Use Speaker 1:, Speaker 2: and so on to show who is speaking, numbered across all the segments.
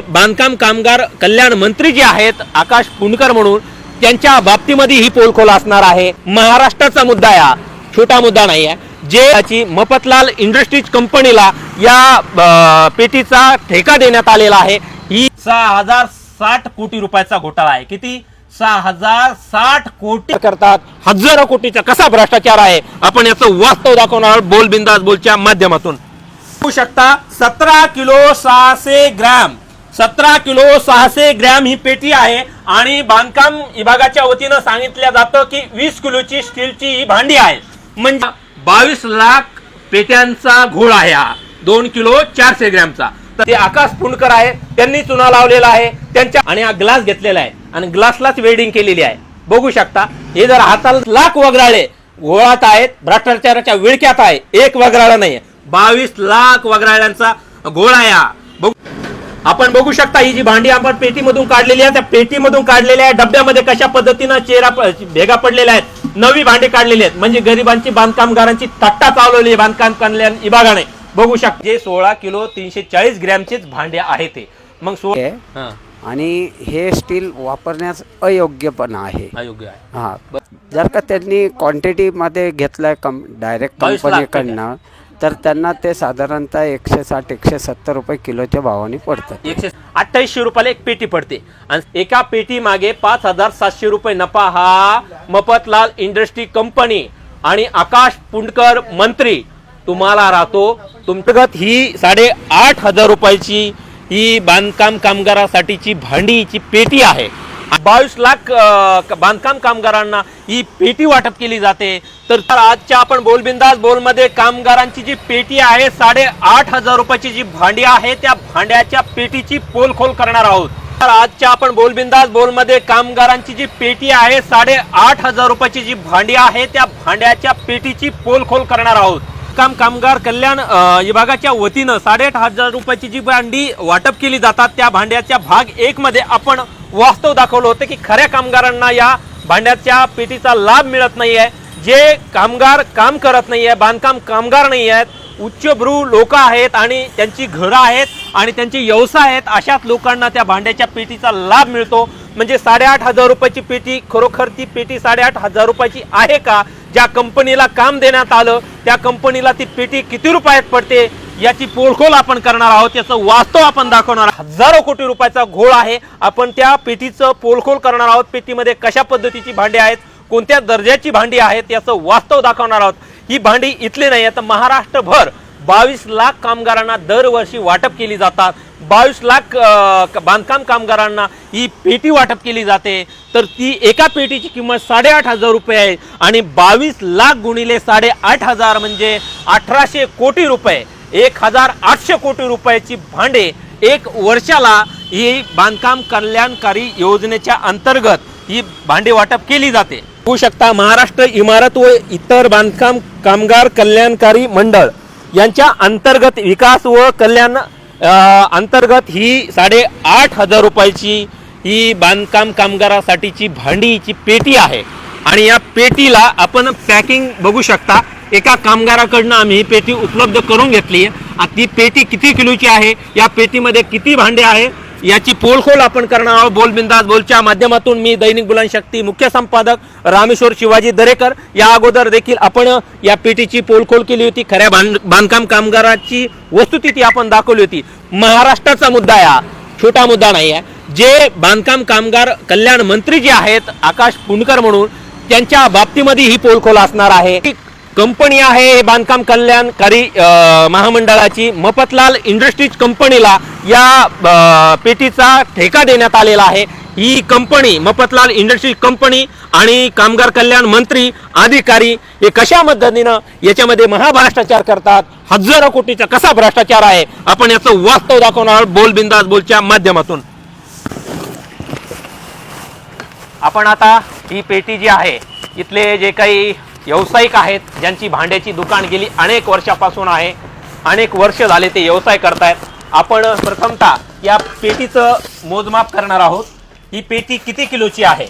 Speaker 1: बांधकाम कामगार कल्याण मंत्री जे आहेत आकाश पुंडकर म्हणून त्यांच्या बाबतीमध्ये ही पोलखोल असणार आहे. महाराष्ट्राचा मुद्दा या. छोटा मुद्दा नाही आहे. जे याची मफतलाल इंडस्ट्रीज कंपनीला या पेटीचा ठेका देण्यात आलेला आहे. ही सहा हजार साठ कोटी रुपयाचा घोटाळा आहे. किती? सहा हजार साठ कोटी करतात. हजारो कोटीचा कसा भ्रष्टाचार आहे? आपण याचं वास्तव दाखवणार आहोत बोल बिंदास बोलच्या माध्यमातून. होऊ शकता सतरा किलो सहाशे ग्रॅम. सतरा किलो सहाशे ग्रॅम ही पेटी आहे आणि बांधकाम विभागाच्या वतीनं सांगितलं जातं की वीस किलोची स्टीलची ही भांडी आहे. म्हणजे बावीस लाख पेट्यांचा घोळ आहे हा. दोन किलो चारशे ग्रॅमचा. तर ते आकाश पुणकर आहे त्यांनी चुना लावलेला आहे त्यांच्या आणि हा ग्लास घेतलेला आहे आणि ग्लासलाच वेल्डिंग केलेली आहे. बघू शकता हे जर हाताला लाख वगराळे घोळात आहेत भ्रष्टाचाराच्या विळक्यात आहे एक वगराळा नाही बावीस लाख वगराळ्यांचा घोळ आहे हा. आपण बघू शकता ही जी भांडी आपण पेटीमधून काढलेली आहे त्या पेटीमधून काढलेल्या आहे डब्यामध्ये कशा पद्धतीनं चेहरा भेगा पडलेल्या आहेत नवी भांडी काढलेली आहेत. म्हणजे गरिबांची बांधकामगारांची थट्टा चालवली आहे बांधकाम कल्याण विभागाने. बघू शकता जे सोळा किलो तीनशे चाळीस ग्रॅमचेच भांडे आहे ते. मग सो. हा,
Speaker 2: आणि हे स्टील वापरण्यास अयोग्यपणा आहे.
Speaker 1: अयोग्य आहे.
Speaker 2: हा. जर का त्यांनी क्वांटिटीमध्ये घेतलंय कम डायरेक्ट कंपनीकडनं तर त्यांना ते साधारणतः एकशे साठ एकशे सत्तर रुपये किलोच्या भावाने पडतात.
Speaker 1: एकशे अठ्ठावीसशे रुपयाला एक पेटी पडते. आणि एका पेटी मागे पाच हजार सातशे रुपये नफा हा मफतलाल इंडस्ट्री कंपनी आणि आकाश पुंडकर मंत्री तुम्हाला राहतो. तुमच्यागत ही साडे आठ हजार रुपयाची ही बांधकाम कामगारासाठीची भांडीची पेटी आहे. बावीस लाख बांधकाम कामगारांना ही पेटी वाटप केली जाते. तर तर आजच्या आपण बोलबिंदास बोलमध्ये कामगारांची जी पेटी आहे साडे आठ हजार रुपयाची जी भांडी आहे त्या भांड्याच्या पेटीची पोलखोल करणार आहोत. तर आजच्या आपण बोलबिंदास बोलमध्ये कामगारांची जी पेटी आहे साडे आठ हजार रुपयाची जी भांडी आहे त्या भांड्याच्या पेटीची पोलखोल करणार आहोत. काम कामगार कल्याण विभागाच्या वतीनं साडेआठ हजार रुपयाची जी भांडी वाटप केली जातात त्या भांड्याच्या भाग एक मध्ये आपण वास्तव दाखवलं होतं की खऱ्या कामगारांना या भांड्याच्या पेटीचा लाभ मिळत नाही आहे जे कामगार काम करत नाही आहे बांधकाम कामगार नाही आहेत उच्चभ्रू लोक आहेत आणि त्यांची घरं आहेत आणि त्यांचे व्यवसाय आहेत अशाच लोकांना त्या भांड्याच्या पेटीचा लाभ मिळतो. म्हणजे साडेआठ हजार रुपयाची पेटी खरोखर ती पेटी साडेआठ हजार रुपयाची आहे का? ज्या कंपनीला काम देण्यात आलं त्या कंपनीला ती पेटी किती रुपयात पडते? याची पोळखोल आपण करणार आहोत याचं वास्तव आपण दाखवणार आहोत. हजारो कोटी रुपयाचा घोळ आहे. आपण त्या पेटीचं पोळखोल करणार आहोत. पेटीमध्ये कशा पद्धतीची भांडी आहेत? कोणत्या दर्जाची भांडी आहेत? याचं वास्तव दाखवणार आहोत. ही भांडी इथली नाही आहे तर महाराष्ट्रभर बावीस लाख कामगारांना दरवर्षी वाटप केली जातात. बावीस लाख बांधकाम कामगारांना ही पेटी वाटप केली जाते. तर ती एका पेटीची किंमत साडेआठ हजार रुपये आहे आणि बावीस लाख गुणिले साडेआठ हजार म्हणजे अठराशे कोटी रुपये. एक हजार आठशे कोटी रुपयाची भांडे एक वर्षाला ही बांधकाम कल्याणकारी योजनेच्या अंतर्गत ही भांडे वाटप केली जाते. होऊ शकता महाराष्ट्र इमारत व इतर बांधकाम कामगार कल्याणकारी मंडळ यांच्या अंतर्गत विकास व कल्याण अंतर्गत ही साडेआठ हजार रुपयाची ही बांधकाम कामगारासाठीची भांडीची पेटी आहे. आणि या पेटीला आपण पॅकिंग बघू शकता. एका कामगाराकडनं आम्ही ही पेटी उपलब्ध करून घेतली आहे. ती पेटी किती किलोची आहे? या पेटीमध्ये किती भांडे आहे? याची पोलखोल आपण करणार आहोत. बोलबिंदास बोलच्या माध्यमातून मी दैनिक बुलनशक्ती मुख्य संपादक रामेश्वर शिवाजी दरेकर. या अगोदर देखील आपण या पेटीची पोलखोल केली होती. खऱ्या बांध बांधकाम कामगाराची वस्तुस्थिती आपण दाखवली होती. महाराष्ट्राचा मुद्दा आहे हा. छोटा मुद्दा नाही आहे. जे बांधकाम कामगार कल्याण मंत्री जे आहेत आकाश पुणकर म्हणून त्यांच्या बाबतीमध्ये ही पोलखोल असणार आहे. कंपनी आहे हे बांधकाम कल्याणकारी महामंडळाची. मफतलाल इंडस्ट्रीज कंपनीला या पेटीचा ठेका देण्यात आलेला आहे. ही कंपनी मफतलाल इंडस्ट्रीज कंपनी आणि कामगार कल्याण मंत्री अधिकारी हे कशा पद्धतीनं याच्यामध्ये महाभ्रष्टाचार करतात? हजारो कोटीचा कसा भ्रष्टाचार आहे? आपण याचं वास्तव दाखवणार आहोत बोल बिंदास बोलच्या माध्यमातून. आपण आता ही पेटी जी आहे इथले जे काही व्यावसायिक आहेत ज्यांची भांड्याची दुकान गेली अनेक वर्षापासून आहे अनेक वर्ष झाले ते व्यवसाय करतायत. आपण प्रथमतः या पेटीचं मोजमाप करणार आहोत. ही पेटी किती किलोची आहे?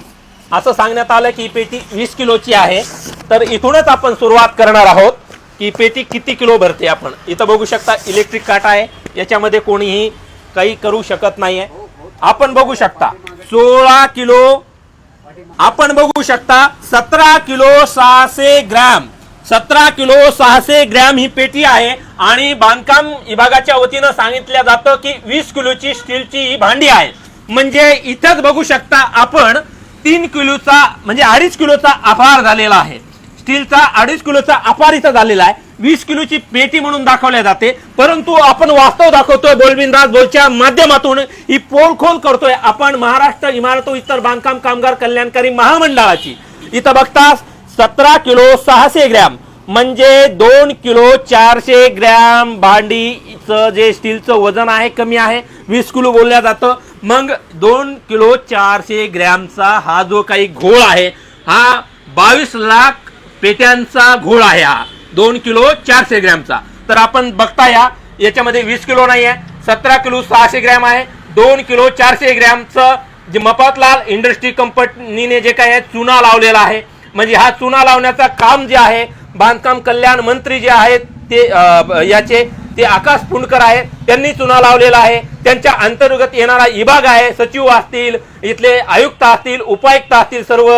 Speaker 1: असं सांगण्यात आलं की ही पेटी वीस किलोची आहे. तर इथूनच आपण सुरुवात करणार आहोत की पेटी किती किलो भरते आपण. इथं बघू शकता इलेक्ट्रिक काटा आहे. याच्यामध्ये कोणीही काही करू शकत नाहीये. आपण बघू शकता सोळा किलो आपण बघू शकता सतरा किलो सहाशे ग्रॅम सतरा किलो सहाशे ग्रॅम ही पेटी आहे आणि बांधकाम विभागाच्या वतीनं सांगितलं जातं की वीस किलोची स्टीलची ही भांडी आहे. म्हणजे इथंच बघू शकता आपण तीन किलोचा म्हणजे अडीच किलोचा आभार झालेला आहे. स्टीलचा अडीच किलोचा आभार इथं झालेला आहे. वीस किलोची पेटी म्हणून दाखवल्या जाते. परंतु आपण वास्तव दाखवतोय बोलबिंदास बोलच्या माध्यमातून. ही पोलखोल करतोय आपण महाराष्ट्र इमारत इतर बांधकाम कामगार कल्याणकारी महामंडळाची. इथं बघता सतरा किलो सहाशे ग्रॅम म्हणजे दोन किलो चारशे ग्रॅम भांडीचं जे स्टीलचं वजन आहे कमी आहे. वीस किलो बोलल्या जातं. मग दोन किलो चारशे ग्रॅमचा हा जो काही घोळ आहे हा बावीस लाख पेट्यांचा घोळ आहे हा. दोन किलो चारशे ग्रॅमचा. तर आपण बघता या याच्यामध्ये वीस किलो नाही आहे सतरा किलो सहाशे ग्रॅम आहे दोन किलो चारशे ग्रॅमचं जे मफतलाल इंडस्ट्री कंपनीने जे काय आहे चुना लावलेला आहे. म्हणजे हा चुना लावण्याचा काम जे आहे बांधकाम कल्याण मंत्री जे आहेत ते याचे ते आकाश पुंडकर आहेत त्यांनी चुना लावलेला आहे. त्यांच्या अंतर्गत येणारा विभाग आहे सचिव असतील इथले आयुक्त असतील उपायुक्त असतील सर्व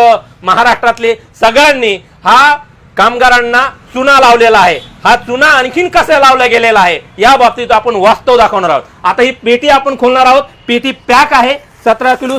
Speaker 1: महाराष्ट्रातले सगळ्यांनी हा कामगारांना चुना लावलेला आहे. हा चुना आणखीन कसा लावला गेलेला आहे? या बाबतीत आपण वास्तव दाखवणार आहोत. आता ही पेटी आपण खोलणार आहोत. पेटी पॅक आहे. सतरा किलो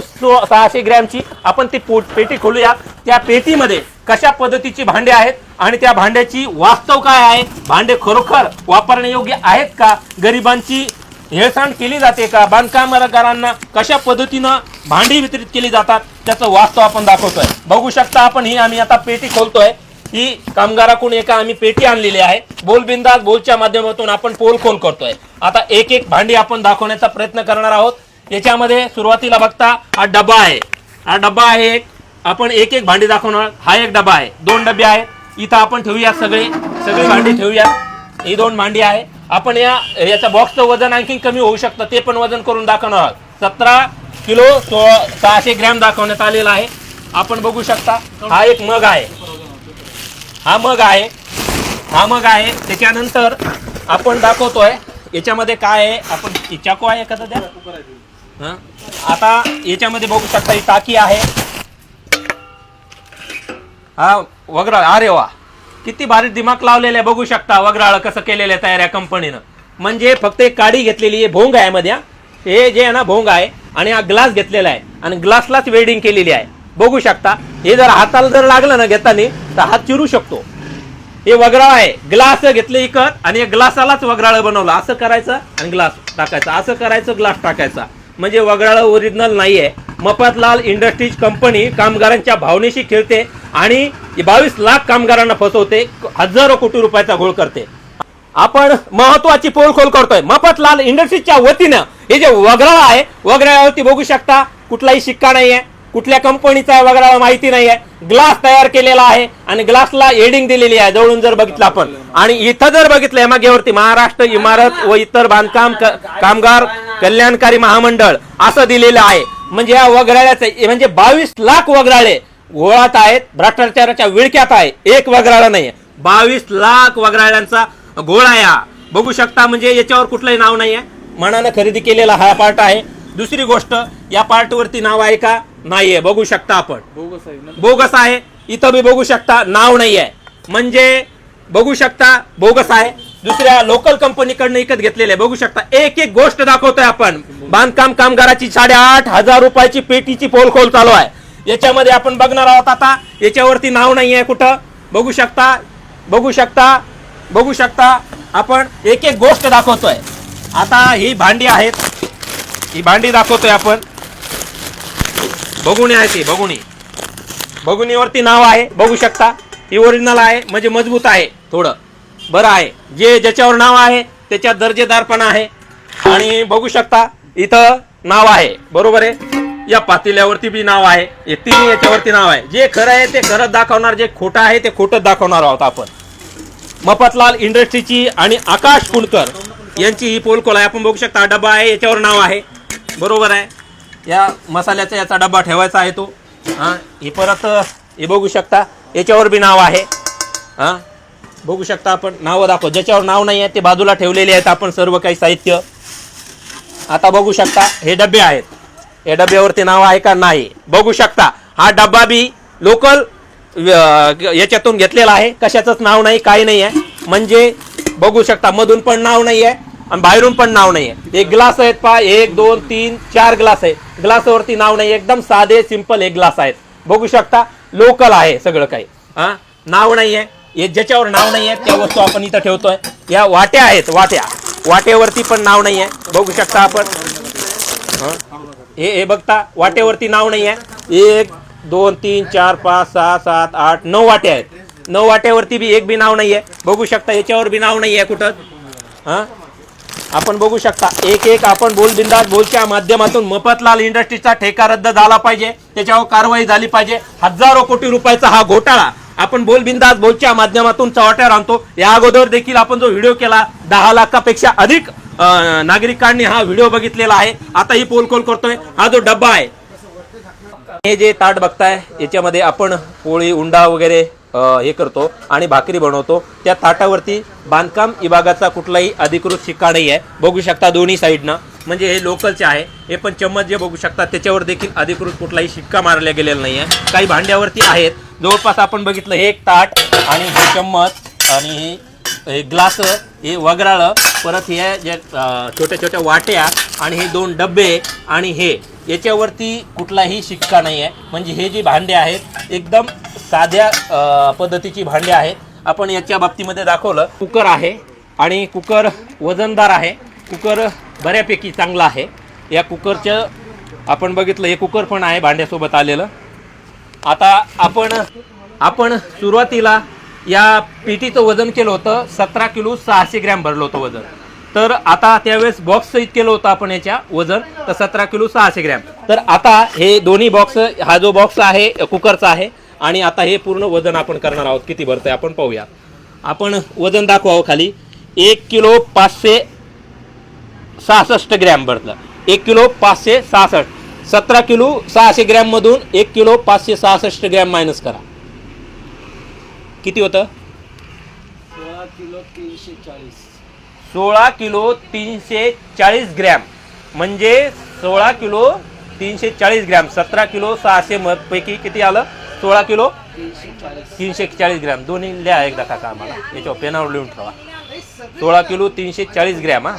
Speaker 1: सहाशे ग्रॅमची. आपण ती पेटी खोलूया. त्या पेटीमध्ये कशा पद्धतीची भांडे आहेत आणि त्या भांड्याची वास्तव काय आहे? भांडे खरोखर वापरण्यायोग्य आहेत का? गरिबांची हेळसांड केली जाते का? बांधकामगारांना कशा पद्धतीनं भांडी वितरित केली जातात? त्याचं वास्तव आपण दाखवतोय. बघू शकता आपण ही आम्ही आता पेटी खोलतोय. ही कामगाराकडून एका आम्ही पेटी आणलेली आहे. बोलबिंदास बोलच्या माध्यमातून आपण पोल खोल करतोय. आता एक एक भांडी आपण दाखवण्याचा प्रयत्न करणार आहोत. याच्यामध्ये सुरुवातीला बघता हा डबा आहे. हा डबा आहे एक. आपण एक एक भांडी दाखवणार. हा एक डबा आहे. दोन डबे आहेत. इथं आपण ठेवूया सगळे. सगळी भांडी ठेवूया ही दोन भांडी आहे. आपण या याच्या बॉक्सचं वजन आणखी कमी होऊ शकतं. ते पण वजन करून दाखवणार आहोत. सतरा किलो सोळा सहाशे ग्रॅम दाखवण्यात आलेला आहे. आपण बघू शकता हा एक मग आहे. हा मग आहे. हा मग आहे. त्याच्यानंतर आपण दाखवतोय याच्यामध्ये काय आहे. आपण ही चाकू आहे एखादा द्या. हं? आता याच्यामध्ये बघू शकता ही टाकी आहे. हा वगराळ अरे वा. किती भारी दिमाग लावलेले आहे. बघू शकता वगराळ कसं केलेलं आहे तयार या कंपनीनं. म्हणजे फक्त एक काडी घेतलेली आहे भोंग आहे मध्ये हे जे आहे ना भोंग आहे आणि हा ग्लास घेतलेला आहे. आणि ग्लासलाच वेल्डिंग केलेली आहे. बघू शकता. हे जर हाताला जर लागलं ना घेताना तर हात चिरू शकतो. हे वगराळ आहे. ग्लास घेतले इकत आणि ग्लासालाच वगराळ बनवलं. असं करायचं आणि ग्लास टाकायचा. असं करायचं ग्लास टाकायचा. म्हणजे वगराळ ओरिजिनल नाहीये. मफतलाल इंडस्ट्रीज कंपनी कामगारांच्या भावनेशी खेळते आणि बावीस लाख कामगारांना फसवते. हजारो कोटी रुपयाचा घोळ करते. आपण महत्वाची पोलखोल करतोय. मफतलाल इंडस्ट्रीजच्या वतीनं हे जे वगराळ आहे वगराळावरती बघू शकता. कुठलाही शिक्का नाहीये. कुठल्या कंपनीचा वगैरे माहिती नाही आहे ग्लास तयार केलेला आहे आणि ग्लासला एडिंग दिलेली आहे. जवळून जर बघितलं आपण. आणि इथं जर बघितलं मागेवरती महाराष्ट्र इमारत व इतर बांधकाम कामगार कल्याणकारी महामंडळ असं दिलेलं आहे. म्हणजे या वगराळ्याचं म्हणजे बावीस लाख वगराळे गोळात आहेत भ्रष्टाचाराच्या विळक्यात आहे. एक वगराळा नाही बावीस लाख वगराळ्यांचा गोळा या. बघू शकता म्हणजे याच्यावर कुठलंही नाव नाही आहे मनानं खरेदी केलेला हा पार्ट आहे. दुसरी गोष्ट या पार्टवरती नाव आहे का? नाहीये बघू शकता आपण. बोगस आहे इथं बी बघू शकता नाव नाही आहे म्हणजे बघू शकता बोगस आहे. दुसऱ्या लोकल कंपनीकडनं विकत घेतलेले आहे. बघू शकता एक एक गोष्ट दाखवतोय आपण. बांधकाम कामगाराची साडेआठ हजार रुपयाची पेटीची पोलखोल चालू आहे. याच्यामध्ये आपण बघणार आहोत आता याच्यावरती नाव नाही आहे कुठं. बघू शकता बघू शकता बघू शकता आपण एक एक गोष्ट दाखवतोय. आता ही भांडी आहेत. ही भांडी दाखवतोय आपण. बघुणी आहे ती बघुणी बघुनीवरती नाव आहे बघू शकता. ही ओरिजिनल आहे म्हणजे मजबूत आहे थोडं. बरं आहे. जे ज्याच्यावर नाव आहे त्याच्यात दर्जेदारपणा आहे. आणि बघू शकता इथं नाव आहे. बरोबर आहे? या पातेल्यावरती बी नाव आहे. हे तिन्ही याच्यावरती नाव आहे. जे खरं आहे ते खरंच दाखवणार. जे खोटं आहे ते खोटंच दाखवणार आहोत आपण. मफतलाल इंडस्ट्रीची आणि आकाश कुणकर यांची ही पोलकोल आहे. आपण बघू शकता डबा आहे याच्यावर नाव आहे. बरोबर आहे? या मसाल्याचा याचा डबा ठेवायचा आहे तो. हां हे परत हे बघू शकता याच्यावर बी नाव आहे. हां बघू शकता आपण नावं दाखव. ज्याच्यावर नाव नाही आहे ते बाजूला ठेवलेले आहेत आपण सर्व काही साहित्य. आता बघू शकता हे डबे आहेत. या डब्यावरती नाव आहे का नाही? बघू शकता हा डब्बा बी लोकल याच्यातून घेतलेला आहे. कशाचंच नाव नाही काही नाही आहे. म्हणजे बघू शकता मधून पण नाव नाही आहे आणि बाहेरून पण नाव नाही आहे. एक ग्लास आहेत पहा एक दोन तीन चार ग्लास आहेत. ग्लासवरती नाव नाही एकदम साधे सिंपल एक ग्लास आहेत. बघू शकता लोकल आहे सगळं काही. हा? नाव नाही आहे ज्याच्यावर नाव नाही आहे त्या वस्तू आपण इथं ठेवतोय. या वाट्या आहेत वाट्या. वाट्यावरती पण नाव नाही आहे बघू शकता आपण. हे? हे बघता वाट्यावरती नाव नाही आहे एक दोन तीन चार पाच सहा सात आठ नऊ वाट्या आहेत. नऊ वाट्यावरती बी एक बी नाव नाही आहे बघू शकता याच्यावर बी नाव नाही आहे कुठं. हां? आपण बघू शकता एक एक आपण बोलबिंदास बोलच्या माध्यमातून मफतलाल इंडस्ट्रीचा ठेका रद्द झाला पाहिजे त्याच्यावर कारवाई झाली पाहिजे. हजारो कोटी रुपयाचा हा घोटाळा आपण बोलबिंदास बोलच्या माध्यमातून चव्हाट्यावर आणतो. या अगोदर देखील आपण जो व्हिडिओ केला दहा लाखापेक्षा अधिक नागरिकांनी हा व्हिडिओ बघितलेला आहे. आता ही पोलकोल करतोय. हा जो डब्बा आहे हे जे ताट बघताय याच्यामध्ये आपण पोळी उंडा वगैरे हे करतो आणि भाकरी बनवतो. त्या ताटावरती बांधकाम विभागाचा कुठलाही अधिकृत शिक्का नाही आहे बघू शकता दोन्ही साईडनं. म्हणजे हे लोकलचे आहे. हे पण चम्मच जे बघू शकता त्याच्यावर देखील अधिकृत कुठलाही शिक्का मारला गेलेला नाही आहे काही भांड्यावरती आहेत. जवळपास आपण बघितलं हे एक ताट आणि हे चम्मच आणि हे ग्लास हे वगराळं परत हे जे छोट्या छोट्या वाट्या आणि हे दोन डबे आणि हे. याच्यावरती कुठलाही शिक्का नाही आहे म्हणजे हे जे भांडे आहेत एकदम साध्या अ, पद्धतीची भांडी आहेत आपण याच्या बाबतीमध्ये दाखवलं. कुकर आहे आणि कुकर वजनदार आहे. कुकर बऱ्यापैकी चांगला आहे. या कुकरचं आपण बघितलं हे कुकर पण आहे भांड्यासोबत आलेलं. आता आपण आपण सुरुवातीला या पेटीचं वजन केलं होतं सतरा किलो सहाशे ग्रॅम भरलं होतं वजन. तर आता त्यावेळेस बॉक्स सहित केलं होतं आपण याच्या वजन तर सतरा किलो सहाशे ग्रॅम. तर आता हे दोन्ही बॉक्स हा जो बॉक्स आहे कुकरचा आहे आणि आता हे पूर्ण वजन आपण करणार आहोत. किती भरतंय आपण पाहूया आपण वजन दाखवावं खाली. एक किलो पाचशे सहासष्ट ग्रॅम भरलं एक किलो पाचशे सहासष्ट. सतरा किलो सहाशे ग्रॅम मधून एक किलो पाचशे सहासष्ट ग्रॅम मायनस करा. किती होतं? सोळा किलो तीनशे चाळीस. ग्रॅम. म्हणजे सोळा किलो तीनशे चाळीस ग्रॅम. सतरा किलो सहाशे म- पैकी किती आलं? सोळा किलो तीनशे चाळीस ग्रॅम. दोन्ही लिहा एकदा काका आम्हाला. याच्यावर पेनावर लिहून ठेवा. सोळा किलो तीनशे चाळीस ग्रॅम हा.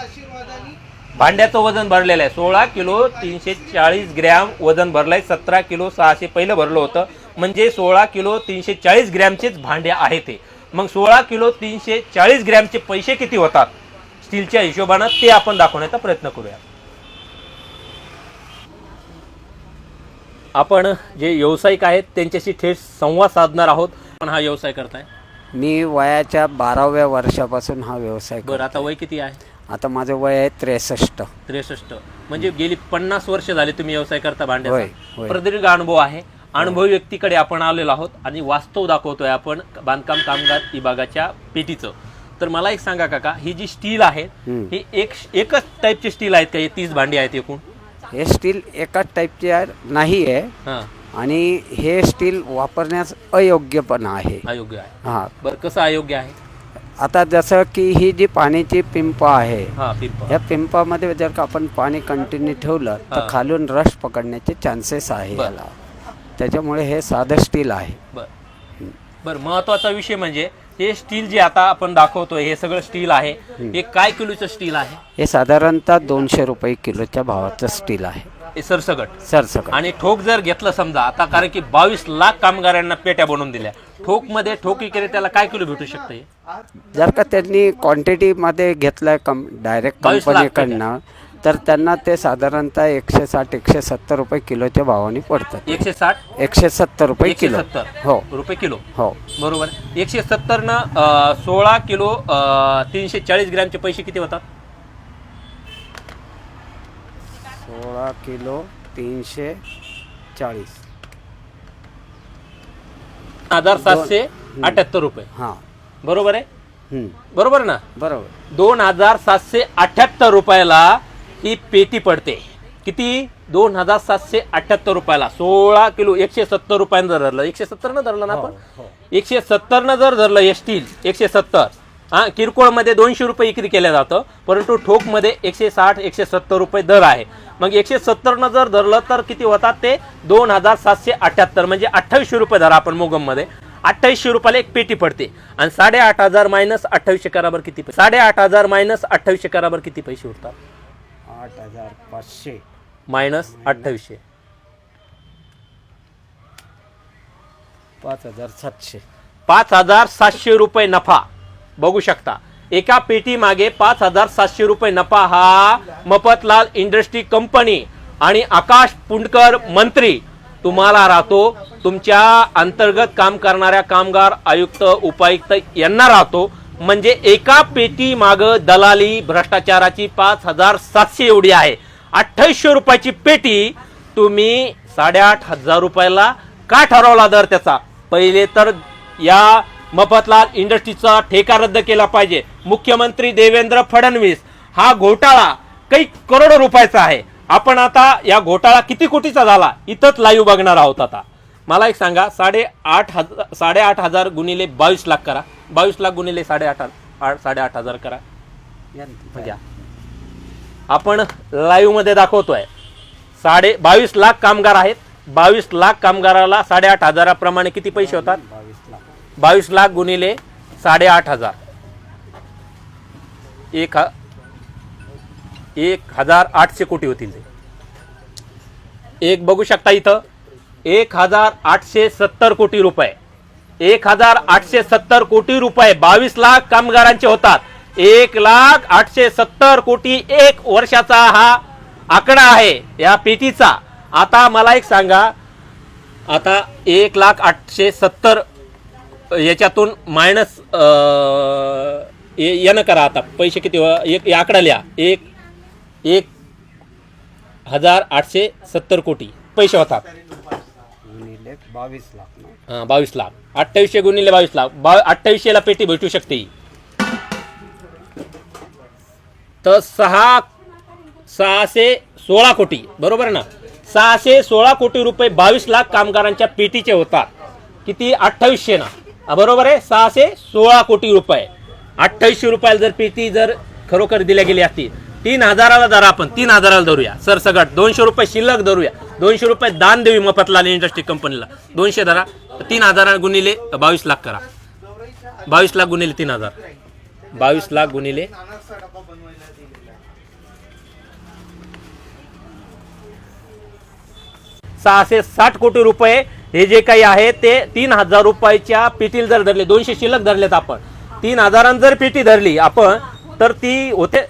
Speaker 1: भांड्याचं वजन भरलेलं आहे. सोळा किलो तीनशे चाळीस ग्रॅम वजन भरलंय. सतरा किलो सहाशे पहिलं भरलं होतं. म्हणजे सोळा किलो तीनशे चाळीस ग्रॅमचेच भांडे आहे ते. मग सोळा किलो तीनशे चाळीस ग्रॅमचे पैसे किती होतात? स्टीलच्या हिशोबानं ते आपण दाखवण्याचा प्रयत्न करूया. आपण जे व्यावसायिक आहेत त्यांच्याशी थेट संवाद साधणार आहोत. पण हा व्यवसाय करताय?
Speaker 2: मी वयाच्या बाराव्या वर्षापासून हा व्यवसाय
Speaker 1: बरं आता वय किती आहे.
Speaker 2: आता माझं वय आहे त्रेसष्ट.
Speaker 1: त्रेसष्ट. म्हणजे गेली पन्नास वर्ष झाले तुम्ही व्यवसाय करता
Speaker 2: होय,
Speaker 1: भांड्याचा.
Speaker 2: होय.
Speaker 1: प्रदीर्घ अनुभव आहे. अनुभवी व्यक्तीकडे आपण आलेलो आहोत आणि वास्तव दाखवतोय आपण बांधकाम कामगार विभागाच्या पेटीचं. तर मला एक सांगा काका ही जी स्टील आहे
Speaker 2: हम्म.
Speaker 1: ही एक एकच टाईपची स्टील आहेत का? हे तीस भांडी आहेत एकूण?
Speaker 2: हे स्टील एकाच टाईपचे नाही आहे
Speaker 1: हां.
Speaker 2: आणि हे स्टील वापरण्यास अयोग्य पण आहे.
Speaker 1: अयोग्य आहे.
Speaker 2: हा.
Speaker 1: बरं कसं अयोग्य आहे?
Speaker 2: आता जसं की ही जी पाण्याची पिंप आहे
Speaker 1: हा पिंप
Speaker 2: या पिंपामध्ये जर का आपण पाणी कंटिन्यू ठेवलं तर. खालून रश पकडण्याचे चान्सेस आहे
Speaker 1: बर.
Speaker 2: याला. त्याच्यामुळे हे साधं स्टील आहे.
Speaker 1: बर. बर महत्त्वाचा विषय म्हणजे हे स्टील जे आता आपण दाखवतोय हे सगळं स्टील आहे. हे काय किलोचं स्टील आहे?
Speaker 2: हे साधारणतः दोनशे रुपये किलोच्या भावाचं स्टील आहे.
Speaker 1: हे सरसगट
Speaker 2: सरसकट.
Speaker 1: आणि ठोक जर घेतलं समजा आता कारण की बावीस लाख कामगारांना पेट्या बनवून दिल्या. ठोकमध्ये ठोक विक्रेत्याला त्याला काय किलो भेटू शकतं?
Speaker 2: जर का त्यांनी क्वांटिटीमध्ये घेतलं कम डायरेक्ट डायरेक्ट
Speaker 1: बावीस लाख
Speaker 2: कंपनीकडनं तर त्यांना ते साधारणतः एकशे साठ एकशे सत्तर रुपये किलोच्या भावाने पडतात.
Speaker 1: एकशे साठ
Speaker 2: एकशे सत्तर रुपये
Speaker 1: एकशे
Speaker 2: किलो.
Speaker 1: सत्तर
Speaker 2: हो.
Speaker 1: रुपये किलो.
Speaker 2: हो.
Speaker 1: बरोबर. एकशे सत्तर न सोळा किलो अं, तीनशे चाळीस ग्रॅमचे पैसे किती होतात?
Speaker 2: सोळा किलो तीनशे चाळीस.
Speaker 1: हजार सातशे अठ्याहत्तर रुपये.
Speaker 2: हां.
Speaker 1: बरोबर आहे. बरोबर ना?
Speaker 2: बरोबर.
Speaker 1: दोन हजार सातशे अठ्याहत्तर रुपयाला ही पेटी पडते. किती? दोन हजार सातशे अठ्याहत्तर रुपयाला. सोळा किलो एकशे सत्तर रुपयानं जर धरलं. एकशे सत्तर न धरलं ना आपण? एकशे सत्तर न जर धरलं हे स्टील एकशे सत्तर. हा किरकोळमध्ये दोनशे रुपये विक्री केलं जातं. परंतु ठोकमध्ये एकशे साठ एकशे सत्तर रुपये दर आहे. मग एकशे सत्तरनं जर धरलं तर किती होतात ते? दोन हजार सातशे अठ्ठ्याहत्तर म्हणजे अठ्ठावीसशे रुपये धरा आपण मोगममध्ये. अठ्ठावीसशे रुपयाला एक पेटी पडते. आणि साडेआठ हजार मायनस अठ्ठावीसशे कराबर किती पैसे? साडेआठ हजार मायनस अठ्ठावीसशे कराबर किती पैसे उरतात?
Speaker 2: आठ हजार पाचशे.
Speaker 1: मायनस अठ्ठावीसशे.
Speaker 2: पाच हजार सातशे.
Speaker 1: पाच हजार सातशे रुपये नफा. बघू शकता. एका पेटी मागे पाच हजार सातशे रुपये नफा हा मफतलाल इंडस्ट्री कंपनी आणि आकाश पुंडकर मंत्री तुम्हाला राहतो. तुमच्या अंतर्गत काम करणाऱ्या कामगार आयुक्त उपायुक्त यांना राहतो. म्हणजे एका पेटी माग दलाली भ्रष्टाचाराची पाच हजार सातशे एवढी आहे. अठ्ठावीसशे रुपयाची पेटी तुम्ही साडेआठ हजार रुपयाला का ठरवला दर त्याचा? पहिले तर या मफतलाल इंडस्ट्रीचा ठेका रद्द केला पाहिजे. मुख्यमंत्री देवेंद्र फडणवीस हा घोटाळा काही करोडो रुपयाचा आहे. आपण आता या घोटाळा किती कोटीचा झाला? इथंच लाईव्ह बघणार आहोत आता. मला एक सांगा साडे आठ हजार साडेआठ हजार गुणिले बावीस लाख करा. बावीस लाख गुणिले साडेआठ आठ साडेआठ हजार करा. घ्या आपण लाईव्हमध्ये दाखवतोय. साडे बावीस लाख कामगार आहेत. बावीस लाख कामगाराला साडेआठ हजाराप्रमाणे किती पैसे होतात?
Speaker 2: बावीस लाख.
Speaker 1: बावीस लाख गुणिले साडेआठ हजार. एक ह- एक हजार आठशे कोटी होतील ते. एक बघू शकता इथं. एक हजार आठशे सत्तर कोटी रुपये. एक हजार आठशे सत्तर कोटी रुपये. बावीस लाख कामगारांचे होतात. एक लाख आठशे सत्तर कोटी एक वर्षाचा हा आकडा आहे या पेटीचा आता मला एक सांगा. आता एक लाख आठशे सत्तर याच्यातून मायनस यानं करा आता. पैसे किती एक आकडा लिहा. एक एक हजार आठशे सत्तर कोटी. पैसे होतात.
Speaker 2: बावीस लाख ना
Speaker 1: बावीस लाख. अठ्ठावीसशे गुणिले बावीस लाख. बा अठ्ठावीसशेला पेटी भेटू शकते. तर सहा सहाशे सोळा कोटी. बरोबर ना? सहाशे सोळा कोटी रुपये बावीस लाख कामगारांच्या पेटीचे होतात. किती? अठ्ठावीसशे ना? हा, बरोबर आहे? सहाशे सोळा कोटी रुपये. अठ्ठावीसशे रुपयाला जर पेटी जर खरोखर दिल्या गेली असती तीन हजाराला धरा आपण तीन हजाराला धरूया. सरसगट दोनशे रुपये शिल्लक धरूया. दोनशे रुपये दान देऊ मफतलाल इंडस्ट्री कंपनीला. दोनशे धरा तीन हजारा गुणिले बावीस लाख करा. बावीस लाख गुणिले तीन हजार. बावीस लाख गुणिले. सहाशे साठ कोटी रुपये हे जे काही आहे ते तीन हजार रुपयाच्या पेटीला जर धरले दोनशे शिल्लक धरलेत आपण. तीन हजारांनी जर पेटी धरली आपण तर ती होते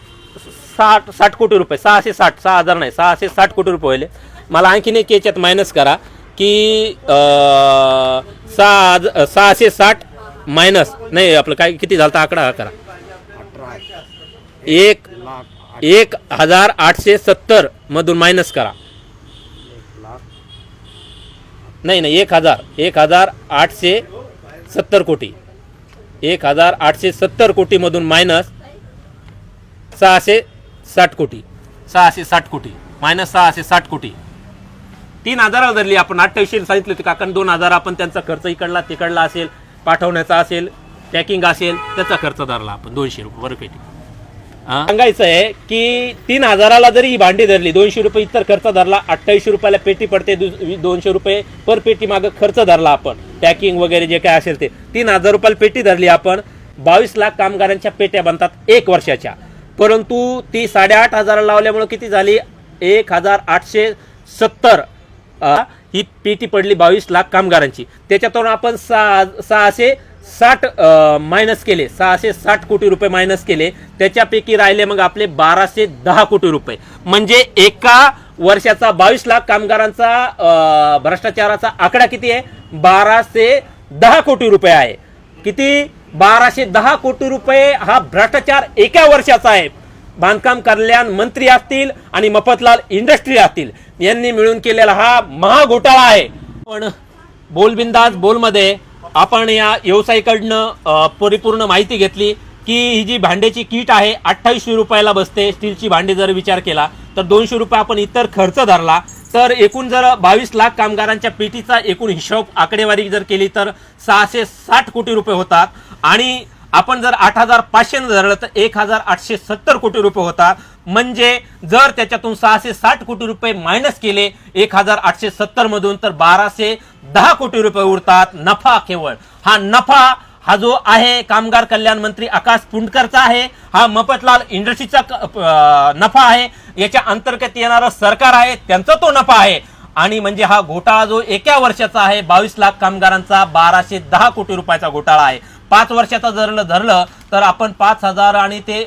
Speaker 1: साठ साठ कोटी रुपये सहाशे साठ सहा हजार नाही सहाशे साठ कोटी रुपये होईल मला आणखीन एक याच्यात मायनस करा की सहा सहाशे साठ मायनस नाही आपलं काय किती झालं आकडा करा. एक एक हजार आठशे सत्तर मधून मायनस करा. नाही नाही एक हजार एक हजार आठशे सत्तर कोटी. एक हजार आठशे सत्तर कोटीमधून मायनस सहाशे साठ कोटी. सहाशे साठ कोटी. मायनस सहाशे साठ कोटी. तीन हजारावर धरली आपण. अठ्ठावीसशे सांगितले होते कारण दोन हजार आपण त्यांचा खर्च इकडला तिकडला असेल पाठवण्याचा असेल पॅकिंग असेल त्याचा खर्च धरला आपण. दोनशे रुपये बरं पेटी सांगायचं आहे की तीन हजाराला जरी ही भांडी धरली दोनशे रुपये इतर खर्च धरला अठ्ठावीसशे रुपयाला पेटी पडते दु- दोनशे रुपये पर पेटी मागं खर्च धरला आपण. पॅकिंग वगैरे जे काय असेल ते. तीन हजार रुपयाला पेटी धरली आपण. बावीस लाख कामगारांच्या पेट्या बनतात एक वर्षाच्या. परंतु ती साडेआठ हजाराला लावल्यामुळे किती झाली? एक हजार आठशे सत्तर. ही पेटी पडली बावीस लाख कामगारांची. त्याच्यातून आपण सहा सहाशे साठ मायनस केले. सहाशे साठ कोटी रुपये मायनस केले. त्याच्यापैकी राहिले मग आपले बाराशे दहा कोटी रुपये. म्हणजे एका वर्षाचा बावीस लाख कामगारांचा भ्रष्टाचाराचा आकडा किती आहे? बाराशे दहा कोटी रुपये आहे. किती? बाराशे दहा कोटी रुपये हा भ्रष्टाचार एका वर्षाचा आहे. बांधकाम कल्याण मंत्री असतील आणि मफतलाल इंडस्ट्री असतील. यांनी मिळून केलेला हा महाघोटाळा आहे. पण बोलबिंदाज बोलमध्ये आपण या व्यवसायिकडनं परिपूर्ण माहिती घेतली की ही जी भांड्याची किट आहे अठ्ठावीसशे रुपयाला बसते स्टीलची भांडी जर विचार केला तर दोनशे रुपये आपण इतर खर्च धरला. तर एकूण जर बावीस लाख कामगारांच्या पेटीचा एकूण हिशोब आकडेवारी जर केली तर सहाशे साठ कोटी रुपये होतात. आणि आपण जर आठ हजार पाचशे धरलं तर एक हजार आठशे सत्तर कोटी रुपये होतात म्हणजे जर त्याच्यातून सहाशे साठ कोटी रुपये मायनस केले एक हजार आठशे सत्तर मधून तर बाराशे दहा कोटी रुपये उरतात. नफा केवळ. हा नफा हा जो आहे कामगार कल्याण मंत्री आकाश पुंडकरचा आहे. हा मफतलाल इंडस्ट्रीचा क- नफा आहे. याच्या अंतर्गत येणारं सरकार आहे त्यांचा तो नफा आहे. आणि म्हणजे हा घोटाळा जो एका वर्षाचा आहे बावीस लाख कामगारांचा बाराशे दहा कोटी रुपयाचा घोटाळा आहे. पाच वर्षाचा जर धरलं तर आपण पाच हजार आणि ते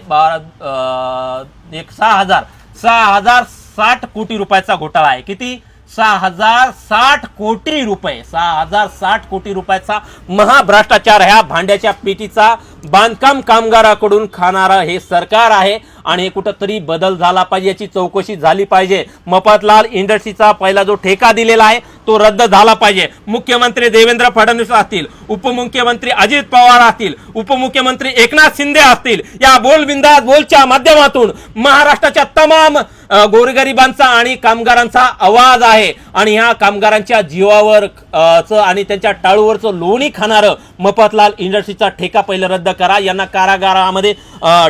Speaker 1: एक सहा हजार. सहा हजार साठ कोटी रुपयाचा घोटाळा आहे. किती? सहा हजार साठ कोटी रुपये. सहा हजार साठ कोटी रुपयाचा महाभ्रष्टाचार ह्या भांड्याच्या पेटीचा बांधकाम कामगाराकडून खाणारं हे सरकार आहे आणि हे कुठंतरी बदल झाला पाहिजे याची चौकशी झाली पाहिजे. मफतलाल इंडस्ट्रीचा पहिला जो ठेका दिलेला आहे तो रद्द झाला पाहिजे. मुख्यमंत्री देवेंद्र फडणवीस असतील उपमुख्यमंत्री अजित पवार असतील उपमुख्यमंत्री एकनाथ शिंदे असतील या बोलबिंदास बोलच्या माध्यमातून महाराष्ट्राच्या तमाम गोरगरिबांचा आणि कामगारांचा आवाज आहे. आणि ह्या कामगारांच्या जीवावर च आणि त्यांच्या टाळूवरचं लोणी खाणारं मफतलाल इंडस्ट्रीचा ठेका पहिलं रद्द करा. यांना कारागारामध्ये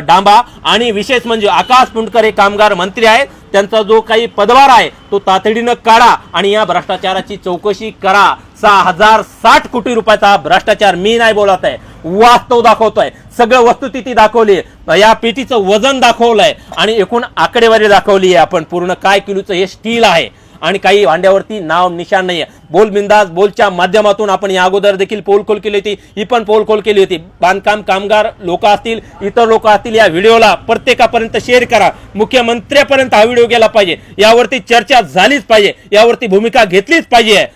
Speaker 1: डांबा. आणि विशेष म्हणजे आकाश पुंडकर हे कामगार मंत्री आहेत. त्यांचा जो काही पदभार आहे तो तातडीनं काढा आणि या भ्रष्टाचाराची चौकशी करा. सहा हजार साठ कोटी रुपयाचा भ्रष्टाचार मी नाही बोलत आहे. वास्तव दाखवतोय. सगळं वस्तुस्थिती दाखवली. या पेटीचं वजन दाखवलंय आणि एकूण आकडेवारी दाखवली आहे आपण. पूर्ण काय किलोचं हे स्टील आहे. आणि काही भांड्यावरती नाव निशाण नाहीये. बोल बिंदास बोलच्या माध्यमातून आपण या अगोदर देखील पोलखोल केली होती. ही पण पोलखोल केली होती. बांधकाम कामगार लोक असतील इतर लोक असतील या व्हिडिओला प्रत्येकापर्यंत शेअर करा. मुख्यमंत्र्यापर्यंत हा व्हिडिओ गेला पाहिजे. यावरती चर्चा झालीच पाहिजे. यावरती भूमिका घेतलीच पाहिजे.